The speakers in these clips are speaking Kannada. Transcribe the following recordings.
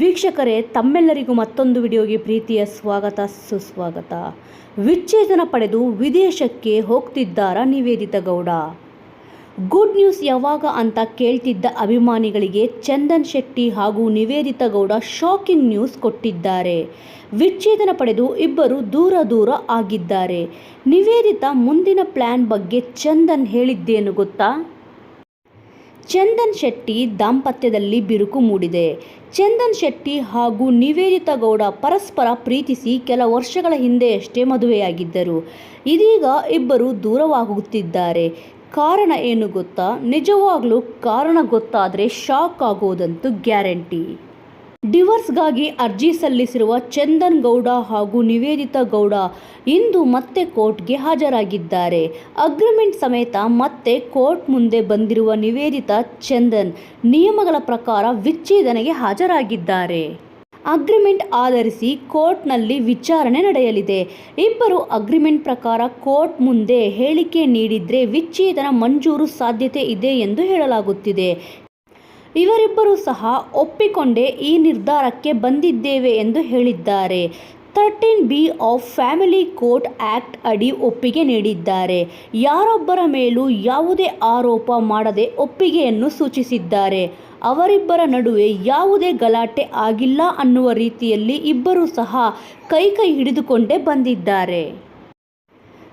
ವೀಕ್ಷಕರೇ, ತಮ್ಮೆಲ್ಲರಿಗೂ ಮತ್ತೊಂದು ವಿಡಿಯೋಗೆ ಪ್ರೀತಿಯ ಸ್ವಾಗತ, ಸುಸ್ವಾಗತ. ವಿಚ್ಛೇದನ ಪಡೆದು ವಿದೇಶಕ್ಕೆ ಹೋಗ್ತಿದ್ದಾರಾ ನಿವೇದಿತ ಗೌಡ? ಗುಡ್ ನ್ಯೂಸ್ ಯಾವಾಗ ಅಂತ ಕೇಳ್ತಿದ್ದ ಅಭಿಮಾನಿಗಳಿಗೆ ಚಂದನ್ ಶೆಟ್ಟಿ ಹಾಗೂ ನಿವೇದಿತ ಗೌಡ ಶಾಕಿಂಗ್ ನ್ಯೂಸ್ ಕೊಟ್ಟಿದ್ದಾರೆ. ವಿಚ್ಛೇದನ ಪಡೆದು ಇಬ್ಬರು ದೂರ ದೂರ ಆಗಿದ್ದಾರೆ. ನಿವೇದಿತ ಮುಂದಿನ ಪ್ಲ್ಯಾನ್ ಬಗ್ಗೆ ಚಂದನ್ ಹೇಳಿದ್ದೇನು ಗೊತ್ತಾ? ಚಂದನ್ ಶೆಟ್ಟಿ ದಾಂಪತ್ಯದಲ್ಲಿ ಬಿರುಕು ಮೂಡಿದೆ. ಚಂದನ್ ಶೆಟ್ಟಿ ಹಾಗೂ ನಿವೇದಿತಾ ಗೌಡ ಪರಸ್ಪರ ಪ್ರೀತಿಸಿ ಕೆಲ ವರ್ಷಗಳ ಹಿಂದೆಯಷ್ಟೇ ಮದುವೆಯಾಗಿದ್ದರು. ಇದೀಗ ಇಬ್ಬರು ದೂರವಾಗುತ್ತಿದ್ದಾರೆ. ಕಾರಣ ಏನು ಗೊತ್ತಾ? ನಿಜವಾಗ್ಲೂ ಕಾರಣ ಗೊತ್ತಾದರೆ ಶಾಕ್ ಆಗೋದಂತೂ ಗ್ಯಾರಂಟಿ. ಡಿವೋರ್ಸ್ಗಾಗಿ ಅರ್ಜಿ ಸಲ್ಲಿಸಿರುವ ಚಂದನ್ ಗೌಡ ಹಾಗೂ ನಿವೇದಿತಾ ಗೌಡ ಇಂದು ಮತ್ತೆ ಕೋರ್ಟ್ಗೆ ಹಾಜರಾಗಿದ್ದಾರೆ. ಅಗ್ರಿಮೆಂಟ್ ಸಮೇತ ಮತ್ತೆ ಕೋರ್ಟ್ ಮುಂದೆ ಬಂದಿರುವ ನಿವೇದಿತಾ ಚಂದನ್ ನಿಯಮಗಳ ಪ್ರಕಾರ ವಿಚ್ಛೇದನೆಗೆ ಹಾಜರಾಗಿದ್ದಾರೆ. ಅಗ್ರಿಮೆಂಟ್ ಆಧರಿಸಿ ಕೋರ್ಟ್ನಲ್ಲಿ ವಿಚಾರಣೆ ನಡೆಯಲಿದೆ. ಇಬ್ಬರು ಅಗ್ರಿಮೆಂಟ್ ಪ್ರಕಾರ ಕೋರ್ಟ್ ಮುಂದೆ ಹೇಳಿಕೆ ನೀಡಿದ್ರೆ ವಿಚ್ಛೇದನ ಮಂಜೂರು ಸಾಧ್ಯತೆ ಇದೆ ಎಂದು ಹೇಳಲಾಗುತ್ತಿದೆ. ಇವರಿಬ್ಬರೂ ಸಹ ಒಪ್ಪಿಕೊಂಡೇ ಈ ನಿರ್ಧಾರಕ್ಕೆ ಬಂದಿದ್ದೇವೆ ಎಂದು ಹೇಳಿದ್ದಾರೆ. Thirteen B of family court act ಅಡಿ ಒಪ್ಪಿಗೆ ನೀಡಿದ್ದಾರೆ. ಯಾರೊಬ್ಬರ ಮೇಲೂ ಯಾವುದೇ ಆರೋಪ ಮಾಡದೆ ಒಪ್ಪಿಗೆಯನ್ನು ಸೂಚಿಸಿದ್ದಾರೆ. ಅವರಿಬ್ಬರ ನಡುವೆ ಯಾವುದೇ ಗಲಾಟೆ ಆಗಿಲ್ಲ ಅನ್ನುವ ರೀತಿಯಲ್ಲಿ ಇಬ್ಬರೂ ಸಹ ಕೈ ಕೈ ಹಿಡಿದುಕೊಂಡೇ ಬಂದಿದ್ದಾರೆ.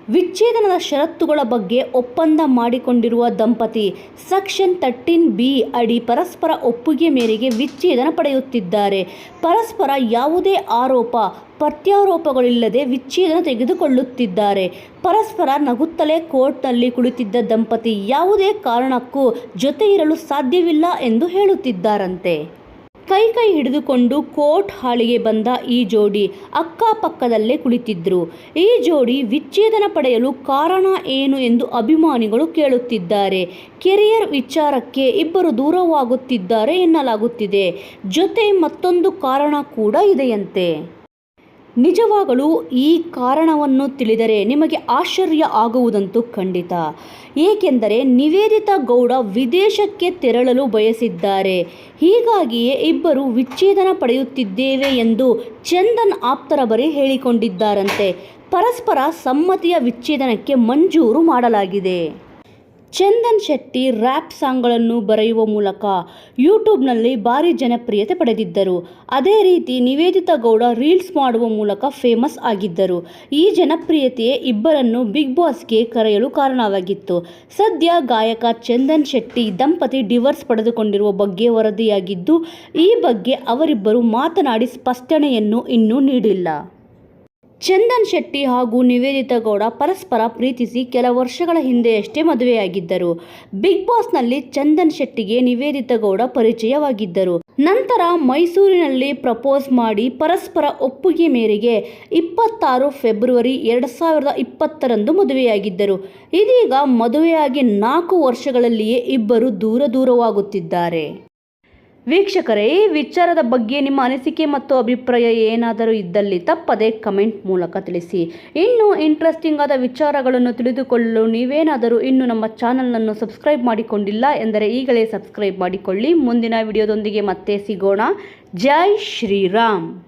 ವಿಚ್ಛೇದನದ ಷರತ್ತುಗಳ ಬಗ್ಗೆ ಒಪ್ಪಂದ ಮಾಡಿಕೊಂಡಿರುವ ದಂಪತಿ ಸೆಕ್ಷನ್ ತರ್ಟೀನ್ ಬಿ ಅಡಿ ಪರಸ್ಪರ ಒಪ್ಪಿಗೆ ಮೇರೆಗೆ ವಿಚ್ಛೇದನ ಪಡೆಯುತ್ತಿದ್ದಾರೆ. ಪರಸ್ಪರ ಯಾವುದೇ ಆರೋಪ, ಪ್ರತ್ಯಾರೋಪಗಳಿಲ್ಲದೆ ವಿಚ್ಛೇದನ ತೆಗೆದುಕೊಳ್ಳುತ್ತಿದ್ದಾರೆ. ಪರಸ್ಪರ ನಗುತ್ತಲೇ ಕೋರ್ಟ್ನಲ್ಲಿ ಕುಳಿತಿದ್ದ ದಂಪತಿ ಯಾವುದೇ ಕಾರಣಕ್ಕೂ ಜೊತೆ ಇರಲು ಸಾಧ್ಯವಿಲ್ಲ ಎಂದು ಹೇಳುತ್ತಿದ್ದಾರಂತೆ. ಕೈ ಕೈ ಹಿಡಿದುಕೊಂಡು ಕೋರ್ಟ್ ಹಾಳಿಗೆ ಬಂದ ಈ ಜೋಡಿ ಅಕ್ಕಪಕ್ಕದಲ್ಲೇ ಕುಳಿತಿದ್ರು. ಈ ಜೋಡಿ ವಿಚ್ಛೇದನ ಪಡೆಯಲು ಕಾರಣ ಏನು ಎಂದು ಅಭಿಮಾನಿಗಳು ಕೇಳುತ್ತಿದ್ದಾರೆ. ಕೆರಿಯರ್ ವಿಚಾರಕ್ಕೆ ಇಬ್ಬರು ದೂರವಾಗುತ್ತಿದ್ದಾರೆ ಎನ್ನಲಾಗುತ್ತಿದೆ. ಜೊತೆ ಮತ್ತೊಂದು ಕಾರಣ ಕೂಡ ಇದೆಯಂತೆ. ನಿಜವಾಗಲೂ ಈ ಕಾರಣವನ್ನು ತಿಳಿದರೆ ನಿಮಗೆ ಆಶ್ಚರ್ಯ ಆಗುವುದಂತೂ ಖಂಡಿತ. ಏಕೆಂದರೆ ನಿವೇದಿತಾ ಗೌಡ ವಿದೇಶಕ್ಕೆ ತೆರಳಲು ಬಯಸಿದ್ದಾರೆ. ಹೀಗಾಗಿಯೇ ಇಬ್ಬರು ವಿಚ್ಛೇದನ ಪಡೆಯುತ್ತಿದ್ದೇವೆ ಎಂದು ಚಂದನ್ ಆಪ್ತರ ಬರೀ ಹೇಳಿಕೊಂಡಿದ್ದಾರಂತೆ. ಪರಸ್ಪರ ಸಮ್ಮತಿಯ ವಿಚ್ಛೇದನಕ್ಕೆ ಮಂಜೂರು ಮಾಡಲಾಗಿದೆ. ಚಂದನ್ ಶೆಟ್ಟಿ ರ್ಯಾಪ್ ಸಾಂಗ್ಗಳನ್ನು ಬರೆಯುವ ಮೂಲಕ ಯೂಟ್ಯೂಬ್ನಲ್ಲಿ ಭಾರಿ ಜನಪ್ರಿಯತೆ ಪಡೆದಿದ್ದರು. ಅದೇ ರೀತಿ ನಿವೇದಿತಾ ಗೌಡ ರೀಲ್ಸ್ ಮಾಡುವ ಮೂಲಕ ಫೇಮಸ್ ಆಗಿದ್ದರು. ಈ ಜನಪ್ರಿಯತೆಯೇ ಇಬ್ಬರನ್ನು ಬಿಗ್ ಬಾಸ್ಗೆ ಕರೆಯಲು ಕಾರಣವಾಗಿತ್ತು. ಸದ್ಯ ಗಾಯಕ ಚಂದನ್ ಶೆಟ್ಟಿ ದಂಪತಿ ಡಿವರ್ಸ್ ಪಡೆದುಕೊಂಡಿರುವ ಬಗ್ಗೆ ವರದಿಯಾಗಿದ್ದು, ಈ ಬಗ್ಗೆ ಅವರಿಬ್ಬರು ಮಾತನಾಡಿ ಸ್ಪಷ್ಟನೆಯನ್ನು ಇನ್ನೂ ನೀಡಿಲ್ಲ. ಚಂದನ್ ಶೆಟ್ಟಿ ಹಾಗೂ ನಿವೇದಿತಾ ಗೌಡ ಪರಸ್ಪರ ಪ್ರೀತಿಸಿ ಕೆಲ ವರ್ಷಗಳ ಹಿಂದೆಯಷ್ಟೇ ಮದುವೆಯಾಗಿದ್ದರು. ಬಿಗ್ ಬಾಸ್ನಲ್ಲಿ ಚಂದನ್ ಶೆಟ್ಟಿಗೆ ನಿವೇದಿತಾ ಗೌಡ ಪರಿಚಯವಾಗಿದ್ದರು. ನಂತರ ಮೈಸೂರಿನಲ್ಲಿ ಪ್ರಪೋಸ್ ಮಾಡಿ ಪರಸ್ಪರ ಒಪ್ಪಿಗೆ ಮೇರೆಗೆ ಇಪ್ಪತ್ತಾರು ಫೆಬ್ರವರಿ ಎರಡು ಸಾವಿರದ ಇಪ್ಪತ್ತರಂದು ಮದುವೆಯಾಗಿದ್ದರು. ಇದೀಗ ಮದುವೆಯಾಗಿ ನಾಲ್ಕು ವರ್ಷಗಳಲ್ಲಿಯೇ ಇಬ್ಬರು ದೂರ ದೂರವಾಗುತ್ತಿದ್ದಾರೆ. ವೀಕ್ಷಕರೇ ಈ ವಿಚಾರದ ಬಗ್ಗೆ ನಿಮ್ಮ ಅನಿಸಿಕೆ ಮತ್ತು ಅಭಿಪ್ರಾಯ ಏನಾದರೂ ಇದ್ದಲ್ಲಿ ತಪ್ಪದೆ ಕಮೆಂಟ್ ಮೂಲಕ ತಿಳಿಸಿ. ಇನ್ನೂ ಇಂಟ್ರೆಸ್ಟಿಂಗ್ ಆದ ವಿಚಾರಗಳನ್ನು ತಿಳಿದುಕೊಳ್ಳಲು ನೀವೇನಾದರೂ ಇನ್ನು ನಮ್ಮ ಚಾನಲನ್ನು ಸಬ್ಸ್ಕ್ರೈಬ್ ಮಾಡಿಕೊಂಡಿಲ್ಲ ಎಂದರೆ ಈಗಲೇ ಸಬ್ಸ್ಕ್ರೈಬ್ ಮಾಡಿಕೊಳ್ಳಿ. ಮುಂದಿನ ವಿಡಿಯೋದೊಂದಿಗೆ ಮತ್ತೆ ಸಿಗೋಣ. ಜೈ ಶ್ರೀರಾಮ್.